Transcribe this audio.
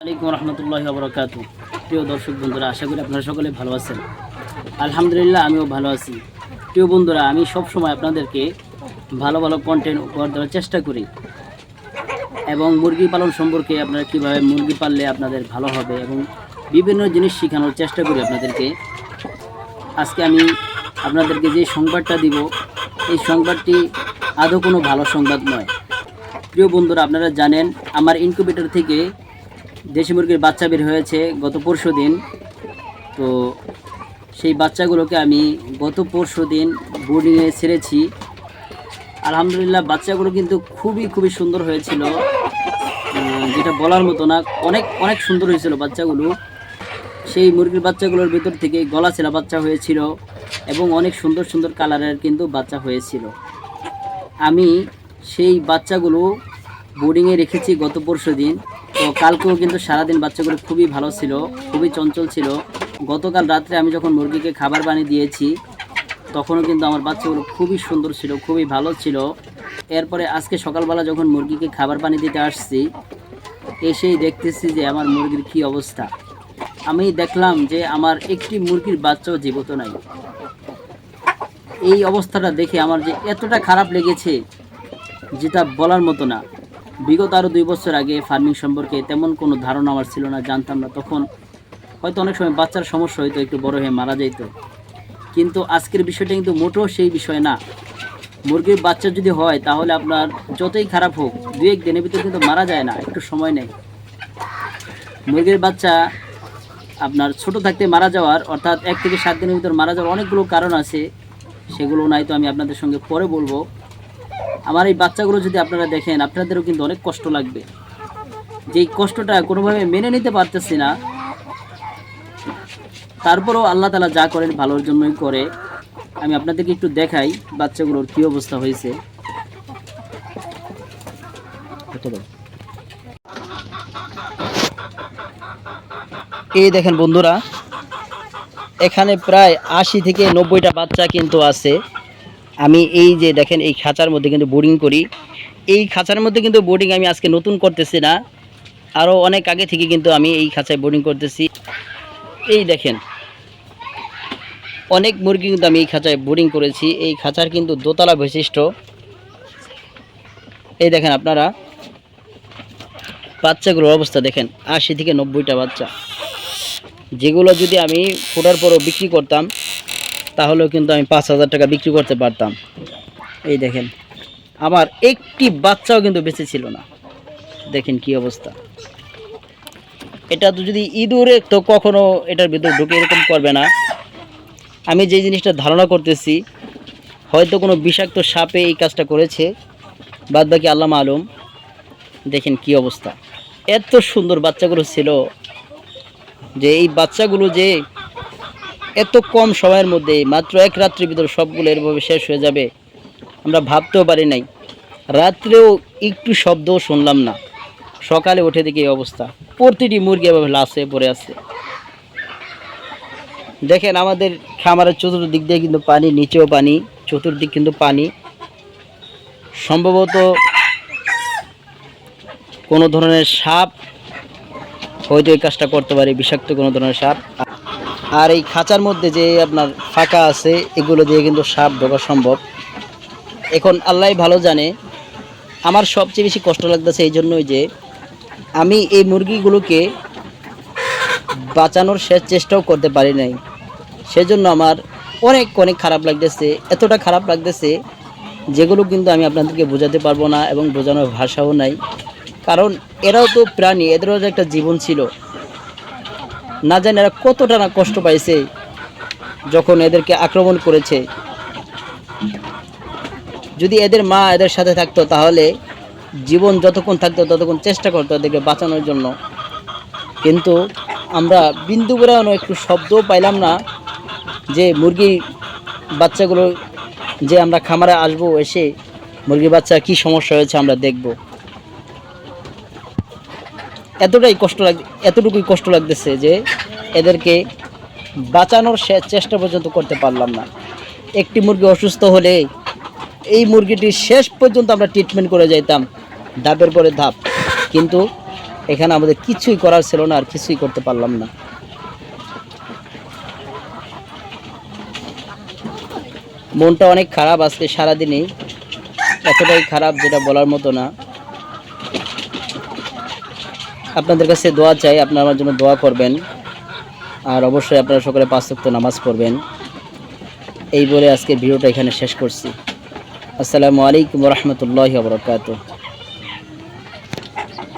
আলাইকুম রহমতুল্লাহ বরকাত প্রিয় দর্শক বন্ধুরা, আশা করি আপনারা সকলে ভালো আছেন। আলহামদুলিল্লাহ, আমিও ভালো আছি। প্রিয় বন্ধুরা, আমি সব সময় আপনাদেরকে ভালো ভালো কন্টেন্ট উপহার দেওয়ার চেষ্টা করি। এবং মুরগি পালন সম্পর্কে আপনারা কীভাবে মুরগি পাললে আপনাদের ভালো হবে এবং বিভিন্ন জিনিস শেখানোর চেষ্টা করি আপনাদেরকে। আজকে আমি আপনাদেরকে যে সংবাদটা দিব, এই সংবাদটি আদৌ কোনো ভালো সংবাদ নয়। প্রিয় বন্ধুরা, আপনারা জানেন, আমার ইনকিউবেটর থেকে দেশি মুরগির বাচ্চা বের হয়েছে গত পরশু দিন। তো সেই বাচ্চাগুলোকে আমি গত পরশু দিন বোর্ডিংয়ে ছেড়েছি। আলহামদুলিল্লাহ বাচ্চাগুলো কিন্তু খুবই খুবই সুন্দর হয়েছিল। যেটা বলার মতো না, অনেক অনেক সুন্দর হয়েছিল বাচ্চাগুলো। সেই মুরগির বাচ্চাগুলোর ভিতর থেকে গলা ছেলা বাচ্চা হয়েছিল এবং অনেক সুন্দর সুন্দর কালারের কিন্তু বাচ্চা হয়েছিল। আমি সেই বাচ্চাগুলো বোর্ডিংয়ে রেখেছি গত পরশু দিন। তো কালকেও কিন্তু সারাদিন বাচ্চাগুলো খুবই ভালো ছিল, খুবই চঞ্চল ছিল। গতকাল রাত্রে আমি যখন মুরগিকে খাবার পানি দিয়েছি, তখনও কিন্তু আমার বাচ্চাগুলো খুবই সুন্দর ছিল, খুবই ভালো ছিল। এরপরে আজকে সকালবেলা যখন মুরগিকে খাবার পানি দিতে আসছি, এসেই দেখতেছি যে আমার মুরগির কি অবস্থা। আমি দেখলাম যে আমার একটি মুরগির বাচ্চাও জীবত নাই। এই অবস্থাটা দেখে আমার যে এতটা খারাপ লেগেছে, যেটা বলার মতো না। বিগত আরও দুই বছর আগে ফার্মিং সম্পর্কে তেমন কোনো ধারণা আমার ছিল না, জানতাম না। তখন হয়তো অনেক সময় বাচ্চার সমস্যা হয়তো একটু বড় হয়ে মারা যাইতো। কিন্তু আজকের বিষয়টা কিন্তু মোটেও সেই বিষয় না। মুরগির বাচ্চা যদি হয়, তাহলে আপনার যতই খারাপ হোক দু এক দিনের ভিতরে কিন্তু মারা যায় না, একটু সময় নেই মুরগির বাচ্চা আপনার ছোট থাকতে মারা যাওয়ার, অর্থাৎ এক থেকে সাত দিনের ভিতর মারা যাওয়ার অনেকগুলো কারণ আছে, সেগুলো নাই তো আমি আপনাদের সঙ্গে পরে বলব। আমার এই বাচ্চাগুলো যদি আপনারা দেখেন, আপনাদেরও কিন্তু অনেক কষ্ট লাগবে। যেই কষ্টটা কোনোভাবে মেনে নিতে পারতেছি না, তারপরেও আল্লাহ তালা যা করেন ভালোর জন্যই করে। আমি আপনাদেরকে একটু দেখাই বাচ্চাগুলোর কী অবস্থা হয়েছে। এই দেখেন বন্ধুরা, এখানে প্রায় আশি থেকে নব্বইটা বাচ্চা কিন্তু আছে। আমি এই যে দেখেন, এই খাঁচার মধ্যে কিন্তু বোর্ডিং করি। এই খাঁচার মধ্যে কিন্তু বোর্ডিং আমি আজকে নতুন করতেছি না। আরও অনেক আগে থেকে কিন্তু আমি এই খাঁচায় বোর্ডিং করতেছি। এই দেখেন, অনেক মুরগি কিন্তু আমি এই খাঁচায় বোর্ডিং করেছি। এই খাঁচার কিন্তু দোতলা বৈশিষ্ট্য। এই দেখেন আপনারা, বাচ্চাগুলোর অবস্থা দেখেন, আশি থেকে নব্বইটা বাচ্চা। যেগুলো যদি আমি ফোটার পরও বিক্রি করতাম তাহলেও কিন্তু আমি পাঁচ হাজার টাকা বিক্রি করতে পারতাম। এই দেখেন, আমার একটি বাচ্চাও কিন্তু বেঁচে ছিল না। দেখেন কি অবস্থা। এটা তো যদি ইঁদুরে তো কখনো এটার ভিতরে ঢুকে এরকম করবে না। আমি যে জিনিসটা ধারণা করতেছি, হয়তো কোনো বিষাক্ত সাপে এই কাজটা করেছে। বাদ বাকি আল্লাহ আলম দেখেন কি অবস্থা। এত সুন্দর বাচ্চাগুলো ছিল যে এই বাচ্চাগুলো যে এত কম সময়ের মধ্যে, মাত্র এক রাত্রির ভিতর সবগুলো এরভাবে শেষ হয়ে যাবে, আমরা ভাবতেও পারি নাই। রাত্রেও একটু শব্দও শুনলাম না। সকালে উঠে দেখি এই অবস্থা। প্রতিটি মুরগি এভাবে লাশ পড়ে আছে। দেখেন, আমাদের খামারের চতুর্দিক দিয়ে কিন্তু পানি, নিচেও পানি, চতুর্দিক কিন্তু পানি। সম্ভবত কোনো ধরনের সাপ, হয়তো এই কাজটা করতে পারে, বিষাক্ত কোনো ধরনের সাপ। আর এই খাঁচার মধ্যে যে আপনার ফাঁকা আছে, এগুলো দিয়ে কিন্তু সাপ ঢোকা সম্ভব। এখন আল্লাহ ভালো জানে। আমার সবচেয়ে বেশি কষ্ট লাগতেছে এই জন্যই যে, আমি এই মুরগিগুলোকে বাঁচানোর শেষ চেষ্টাও করতে পারি নাই। সেজন্য আমার অনেক অনেক খারাপ লাগতেছে। এতটা খারাপ লাগতেছে যেগুলো কিন্তু আমি আপনাদেরকে বোঝাতে পারব না এবং বোঝানোর ভাষাও নাই। কারণ এরাও তো প্রাণী, এদেরও একটা জীবন ছিল। না জানি এরা কতটা না কষ্ট পাইছে যখন এদেরকে আক্রমণ করেছে। যদি এদের মা এদের সাথে থাকতো তাহলে জীবন যতক্ষণ থাকতো ততক্ষণ চেষ্টা করতো এদেরকে বাঁচানোর জন্য। কিন্তু আমরা বিন্দু বেড়ানো একটু শব্দও পাইলাম না যে মুরগি বাচ্চাগুলো যে আমরা খামারে আসব এসে মুরগি বাচ্চা কি সমস্যা হয়েছে আমরা দেখব। এতটাই কষ্ট লাগ, এতটুকুই কষ্ট লাগতেছে যে এদেরকে বাঁচানোর চেষ্টা পর্যন্ত করতে পারলাম না। একটি মুরগি অসুস্থ হলে এই মুরগিটি শেষ পর্যন্ত আমরা ট্রিটমেন্ট করে যাইতাম, ধাপের পরে ধাপ। কিন্তু এখানে আমাদের কিছুই করার ছিল না আর কিছুই করতে পারলাম না। মনটা অনেক খারাপ আজকে সারাদিনই, এতটাই খারাপ যেটা বলার মতো না। আপনাদের কাছে দোয়া চাই, আপনারা আমার জন্য দোয়া করবেন। আর অবশ্যই আপনারা সকলে পাঁচ ওয়াক্ত নামাজ পড়বেন। এই বলে আজকে ভিডিওটা এখানে শেষ করছি। আসসালামু আলাইকুম রহমতুল্লাহ বরকাত